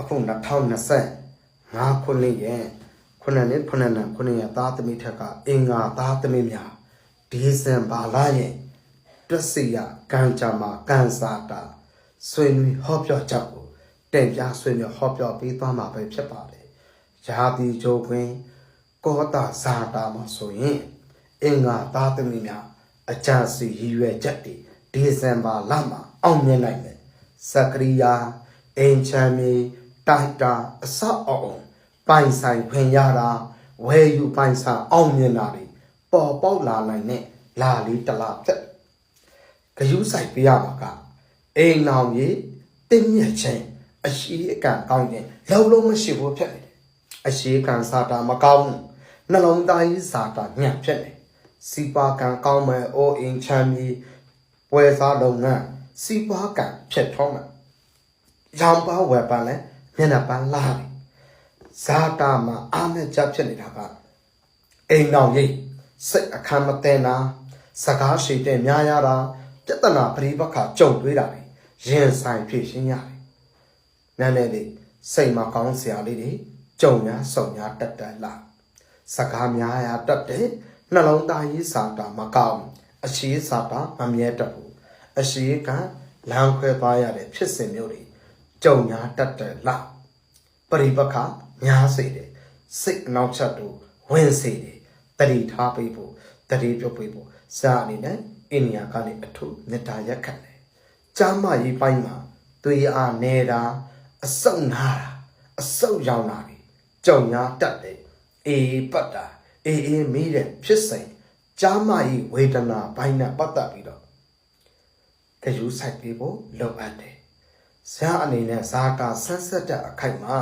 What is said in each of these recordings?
အခု2025ခုနှစ်ရဲ့ခုနှစ်နှစ်ခုနှစ်နှစ်ခုနှစ်ရဲ့သားသမီးထက်ကအင်္ဂါသားသမီးများဒီဇင်ဘာလရဲ့တွက်စီရကံကြမ္မာကံစာတာဆွေးနွေးဟောပြောချက်ကိုတင်ပြဆွေးနွေးဟောပြောပေးသွားမှာပဲဖြစ်ပါတယ်။ရာသီကြိုခွင်ကောတာဇာတာမှာဆိုရင်အင်္ဂါသားသမီးများအကြံစီရည်ရွယ်ချက်တွေဒီဇင်ဘာလမှာအောင်မြင်နိုင်တယ်။စကရိယာအင်ချမ်းမီ တိုက်တာအဆောက်အအုံပိုင်ဆိုင်ခွင့်ရတာဝယ်ယူပိုင်ဆိုင်အောင်မြင်တာတွေပေါ်ပေါက်လာနိုင်တဲ့လာလေးတစ်လားဖြစ်ဂယုဆိုင်ပြရမှာကအိမ်နောင်ကြီးတင်းမြတ်ခြင်းအရှိအကံကောင်းခြင်းလုံးလုံးမရှိဘူးဖြစ်နေတယ်အရှိကံစာတာမကောင်းဘူးနှလုံးသားကြီးစာတာညံ့ဖြစ်နေစီပါကံကောင်းမယ်အိုးအိမ်ချမ်းမြေပွဲစားလုပ်ငန်းစီပါကံဖြစ်ထောင်းမယ်ရောင်ပါဝယ်ပန်းလဲ မျက်နှာပန်းလာတယ်ဇာတာမှာအာနဲ့ချက်ဖြစ်နေတာကအိမ်နောင်ကြီးစိတ်အခမ်းမတင်တာစကားရှိတဲ့များရတာပြဿနာပရိပခါကြုံတွေ့တာတွေရင်ဆိုင်ဖြစ်ရှင်းရတယ်။နည်းနည်းလေးစိတ်မကောင်းစရာလေးတွေကြုံများဆုံများတက်တက်လာစကားများရတက်တဲ့နှလုံးသားရေးစာတာမကောင်းအရှိစာတာမမြဲတတ်ဘူးအရှိကလမ်းခွဲသွားရတဲ့ဖြစ်စဉ်မျိုးတွေကြုံများတက်တက်လာ ပရိပခါများစေတယ်စိတ်အနောက်ချက်တို့ဝင်စေတယ်တတိထားပေးဖို့တတိပြုတ်ပေးဖို့စာအနေနဲ့အိန္ဒိယကနေအထုမေတ္တာရက်ခံတယ်။ကျမ်းမာရေးပိုင်းမှာသွေးအားနေတာအဆုတ်နာတာအဆုတ်ရောင်တာတွေကြုံညာတက်တယ်အေးပတ်တာအေးအေးမေးတဲ့ဖြစ်စဉ်ကျမ်းမာရေးဝေဒနာပိုင်းနဲ့ပတ်သက်ပြီးတော့ကြယူဆိုင်ပေးဖို့လိုအပ်တယ်။ ဇာအနေနဲ့ဇာတာဆန်းဆက်တဲ့အခိုက်မှာ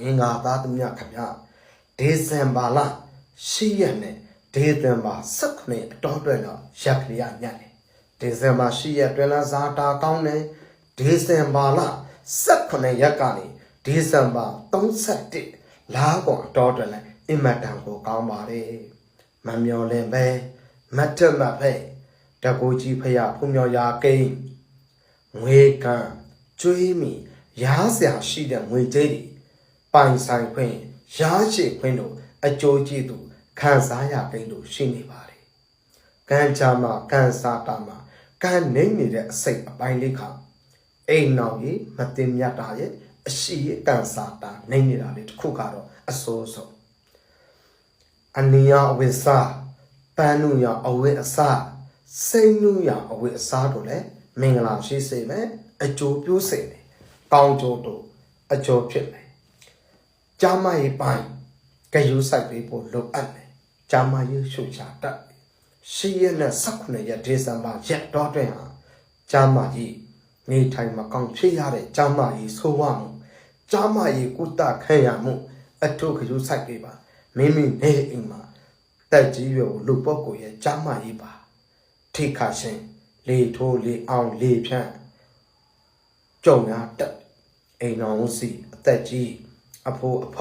ငင်္ဂါသားသမီးခင်ဗျာဒီဇင်ဘာလ10ရက်နဲ့ဒီဇင်ဘာ18အတော်တွဲတော့ရက်ကလေးရညက်တယ်ဒီဇင်ဘာ10ရက်တွင်လာဇာတာကောင်းတယ်ဒီဇင်ဘာလ18ရက်ကနေဒီဇင်ဘာ31လာကောင်အတော်တွဲလဲအင်မတန်ကိုကောင်းပါတယ်မမျော်လင့်ပဲမတ်တမဖဲတကူကြီးဖရဖုံမျော်ရာကိန်းငွေကံ ကျွေးမိရားစရာရှိတဲ့ငွေကြေးတွေပိုင်ဆိုင်ခွင့်ရားရှိခွင့်တို့အကျိုးကျေးဇူးခံစားရကိန်းတို့ရှိနေပါတယ်။ကံကြမှာကံစားတာမှာကံနေနေတဲ့အစိတ်အပိုင်းလေးခါအိမ်နောင်ကြီးမတင်မြတ်တာရဲ့အရှိရဲ့ကံစားတာနေနေတာလေးတစ်ခုကတော့အစိုးဆုံးအနိယအဝိစာပန်းနုယအဝိအစာစိတ်နုယအဝိအစာတို့လည်းမင်္ဂလာရှိစေမယ် အကျိုးပြုစေမယ်ကောင်းကျိုးတို့အကျိုးဖြစ်မယ်ကျမ်းမာရေးပိုင်းကယူဆိုင်ပေးဖို့လိုအပ်တယ်။ဂျာမာရေးရှုချတတ်ရှိရနဲ့19ရက်ဒီဇင်ဘာရက်တော့တွင်ဟာဂျာမာကြီးနေထိုင်မကောင်းဖြစ်ရတဲ့ဂျာမာကြီးဆိုးဝမှုဂျာမာကြီးကုသခံရမှုအထုကယူဆိုင်ပေးပါမိမိနေအိမ်မှာတက်ကြီးရွယ်လူပုဂ္ဂိုလ်ရဲ့ဂျာမာကြီးပါထိခါရှင်လေထိုးလေအောင်လေဖြန့် ကြုံရတက်အိမ်တော်စီအသက်ကြီးအဖိုးအဖ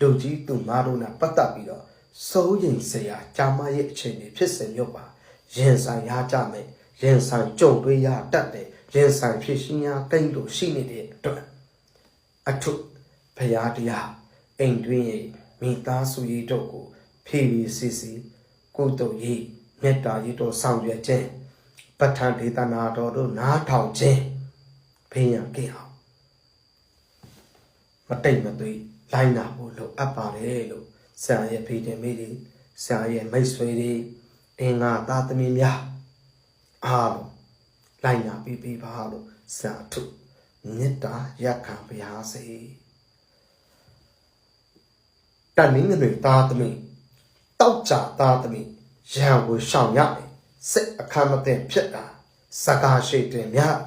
လူကြီးသူမတို့နဲ့ပတ်သက်ပြီးတော့စိုးရင်စရာကြာမရဲ့အခြေအနေဖြစ်စဉ်မျိုးပါရင်ဆိုင်ရကြမယ်ရင်ဆိုင်ကြုံတွေ့ရတတ်တယ်ရင်ဆိုင်ဖြစ်ရှင်ရကိန်းတို့ရှိနေတဲ့အတွက်အထုဖရာတရားအိမ်တွင်းရဲ့မိသားစုရေးတို့ကိုဖြည်းဖြည်းစီစီကိုတုတ်ရေးမေတ္တာရေးတို့ဆောင်ရွက်ခြင်းပဋ္ဌာန်းဒေသနာတော်တို့နားထောင်ခြင်း ဖေးရန်ကိအောင်မတိတ်မသွေးလိုက်နာဖို့လိုအပ်ပါတယ်လို့ဆရာရဲ့ဖေးတင်မိတွေဆရာရဲ့မိတ်ဆွေတွေအင်္ဂါသားသမီးများအားလုံးလိုက်နာပြီးပြီးပါလို့ဆရာထုမေတ္တာရက်ခံပါရစေတန်နင်းတွေသားသမီးတောက်ကြသားသမီးရံကိုရှောင်ရမယ်စိတ်အခမ်းမသိဖြစ်တာစကားရှိတင်များ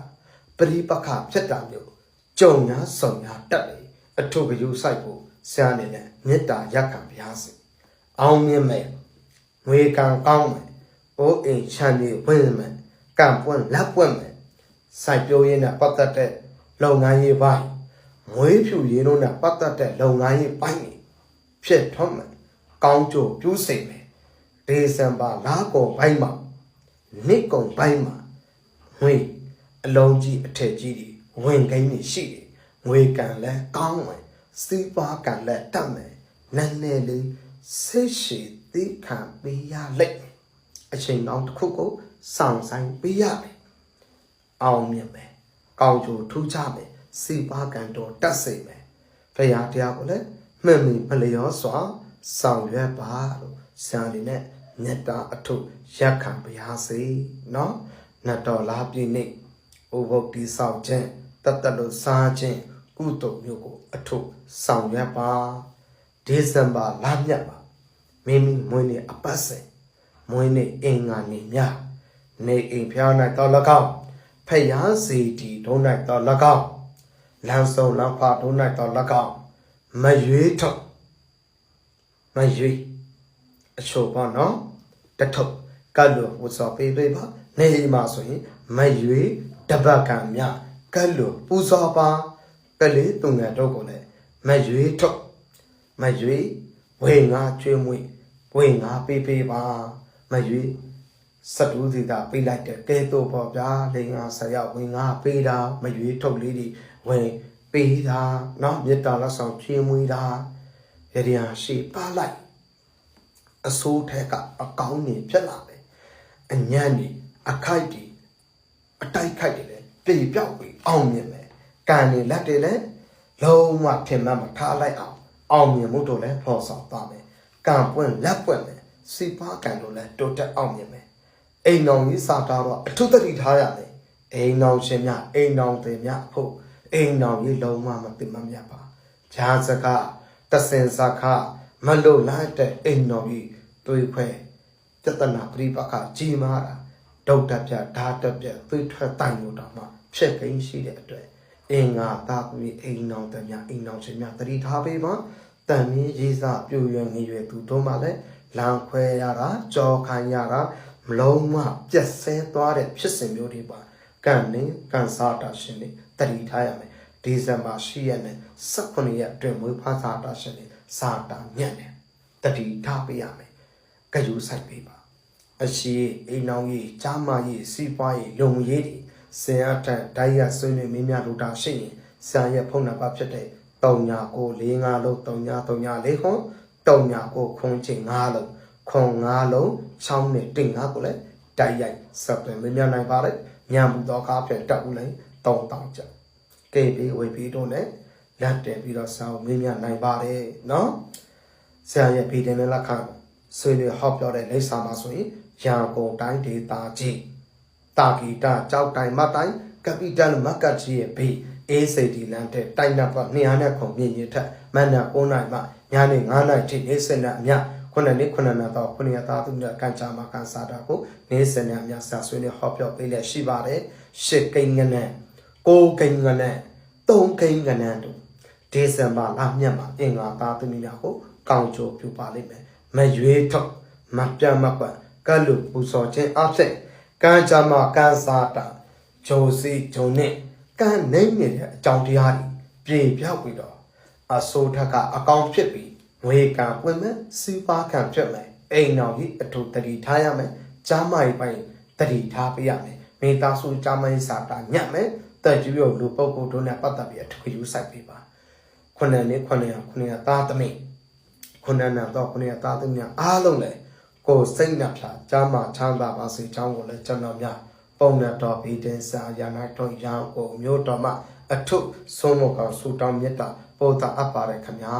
ပရိပခဖြစ်တာမျိုးကြုံများဆုံများတက်လေအထုကယူဆိုင်ဖို့ဆရာအနေနဲ့မေတ္တာရက်ခံပါစေအောင်မြင်မယ်ငွေကံကောင်းမယ်အိုးအိမ်ချမ်းမြေဝင်မယ်ကံပွင့်လက်ပွင့်မယ်စိုက်ပျိုးရေးနဲ့ပတ်သက်တဲ့လုပ်ငန်းရေးပိုင်းငွေဖြူရင်းတို့နဲ့ပတ်သက်တဲ့လုပ်ငန်းရေးပိုင်းတွေဖြစ်ထွန်းမယ်ကောင်းကျိုးပြုစိတ်မယ်ဒေဇင်ဘာလာကုန်ပိုင်းမှာနှစ်ကုန်ပိုင်းမှာငွေ အလုံးကြီးအထက်ကြီးတွေဝင်ကိန်းတွေရှိတယ် ငွေကံလည်းကောင်းမယ်စီးပွားကံလည်းတက်မယ်နည်းနည်းလေးဆိတ်ရှည်သိခံပေးရလိမ့်မယ်အချိန်ကောင်းတစ်ခုကိုစောင့်ဆိုင်ပေးရမယ်အောင်မြင်မယ်ကောင်းကျိုးထူးခြားမယ်စီးပွားကံတော်တက်စေမယ်ဖရာတရားကိုလည်းမှန်မီဖလျောစွာဆောင်ရွက်ပါလို့ဆရာလေးနဲ့မြတ်တာအထုရက်ခံပါရစေเนาะနတ်တော်လားပြည့်နေ့ ဥပုပ်တိဆောက်ခြင်းတတ်တလို့စားခြင်းကုသိုလ်မျိုးကိုအထုဆောင်ရွက်ပါဒီဇင်ဘာလမြတ်ပါမိမိမွေးနေ့အပတ်စဉ်မွေးနေ့အင်္ဂါနေ့ညနေအိမ်ဖျား၌တော်၎င်းဖယားစီတီဒုံး၌တော်၎င်းလမ်းစုံလမ်းခွာဒုံး၌တော်၎င်းမရွေးထုတ်မရွေးအချို့ပေါ့နော်တထုပ်ကတ်လို့ဝတ်စော်ပေးပေးပါနေအိမ်မှာဆိုရင်မရွေး တပတ်ကံမြကတ်လို့ပူဇော်ပါကလေးသူငယ်တို့ကိုလည်းမရွေးထုတ်မရွေးဝေငါကျွေးမွေးဝေငါပေးပေးပါမရွေးစတူးစီတာပေးလိုက်တဲ့ကဲတော့ပေါ့ဗျာလေငါဆက်ရောက်ဝင်ငါပေးတာမရွေးထုတ်လေးတွေဝင်ပေးတာเนาะမေတ္တာလက်ဆောင်ချီးမွေးတာရရရှိပါလိုက်အစိုးထဲကအကောင်းနေဖြစ်လာတယ်အညံ့နေအခိုက်တွေ အတိုက်ခိုက်တွေလည်းပြေပြောက်ပြီးအောင်မြင်မယ်ကံနေလက်တွေလည်းလုံးဝထင်မှတ်မထားလိုက်အောင်အောင်မြင်မှုတို့လည်းဖော်ဆောင်သွားမယ်ကံပွင့်လက်ပွင့်မယ်စီပါကံတို့လည်းတိုးတက်အောင်မြင်မယ်အိမ်တော်ကြီးစာတာတော့အထုတတိထားရမယ်အိမ်တော်ရှင်များအိမ်တော်တွေများဖို့အိမ်တော်ကြီးလုံးဝမသိမမြတ်ပါဂျာစကားတဆင်စခမလို့လိုက်တဲ့အိမ်တော်ကြီးတွေးခွဲပြဿနာပြိပခကြီးမားတာ ဒုတ်တက်ပြဓာတက်ပြသွေးထွက်တိုင်လို့တော့မှဖြစ်ကိန်းရှိတဲ့အတွက်အင်္ဂါသာသမီအိမ်တော်တွေများအိမ်တော်ရှင်များတတိထားပေးပါတန်မြင့်ရေးစားပြူရွယ်ငရွယ်သူတို့မှလည်းလမ်းခွဲရတာကြောခံရတာမလုံးမပြက်ဆဲသွားတဲ့ဖြစ်စဉ်မျိုးတွေပါကံနေကံစားတာရှင်နေတတိထားရမယ်ဒီဇင်ဘာ10ရက်နဲ့18ရက်အတွင်းမွေးဖွားစားတာရှင်နေစာတာညံ့တယ်တတိထားပေးရမယ်ကယူဆိုင်ပေးပါ အရှိအိမ်နောင်ကြီးကြားမကြီးစီးပွားကြီးလုံရေးတွေစင်အထက်ဓာတ်ရဆွေးနွေးမင်းများတို့တာရှိရင်ဆရာရဲ့ဖုန်းနံပါတ်ဖြစ်တဲ့3995လုံး3934ခွန်39ခွန်ချင်း5လုံးခွန်5လုံး6နဲ့တင်5ကိုလည်းတိုက်ရိုက်ဆက်သွယ်မင်းများနိုင်ပါလေညံမှုတော့ကားပြန်တက်ဦးလိုက်3000ကျပ်ကေပီဝေပီတို့နဲ့လက်တယ်ပြီးတော့ဆောင်းမင်းများနိုင်ပါတယ်နော်ဆရာရဲ့ဗီဒီယိုလက်ခံဆွေးနွေးဟောပြောတဲ့လိပ်စာမှာဆိုရင် ရန်ကုန်တိုင်းဒေသကြီးတာဂီတာကြောက်တိုင်မတ်တိုင်ကပီတယ်မက်ကတ်ကြီးရဲ့ဘေးအေးစိတ်ဒီလန်တဲ့တိုက်နပ်ပါ200နဲ့ခုံမြင့်ရထက်မန္တ9နိုင်မှညနေ9နိုင်ထိနေစနအမြခုနှစ်နှစ်ခုနှစ်နှစ်တော့ခုနှစ်သားသူများကန်ချာမှာကန်စားတာကိုနေစနအမြဆာဆွေးနေဟောပြောပေးလက်ရှိပါတယ်ရှစ်ကိန်းငနဲ့ကိုကိန်းငနဲ့သုံးကိန်းငနဲ့တို့ဒီဇင်ဘာလမြတ်မှာအင်္ဂါသားသူများကိုကောင်းချိုးပြုပါလိမ့်မယ်မရွေးထုတ်မပြတ်မကွက် ကလူပူစော်ခြင်းအဖြစ်ကံကြမှာကံစားတာဂျိုစီဂျုံနဲ့ကံနိုင်နေတဲ့အကြောင်းတရားတွေပြေပြောက်ပြီးတော့အစိုးထက်ကအကောင်ဖြစ်ပြီးငွေကံပွင့်မဲ့စီးပါးကံဖြစ်မယ်အိမ်တော်ကြီးအထူးတတိထားရမယ်ကြားမိုင်ပိုင်းတတိထားပေးရမယ်မိသားစုကြားမိုင်စာတာညက်မယ်တက်ကြွရုပ်လူပုဂ္ဂိုလ်တို့နဲ့ပတ်သက်ပြီးအထူးယူဆိုင်ပေးပါခုနှစ်နှစ်ခုနှစ်ခုနှစ်သားသမီးခုနှစ်နှစ်တော့ခုနှစ်သားသမီးအားလုံးလည်း ကိုယ်စိတ်နှပြကြားမှာချမ်းသာပါစေချောင်းကိုလည်းကျွန်တော်များပုံနဲ့တော်ပြီးတဲ့စာယာနာတော်ရောင်းကိုမျိုးတော်မှအထုဆုံးမကောင်ဆူတောင်းမြတ်တာပို့တာအပ်ပါရခင်ဗျာ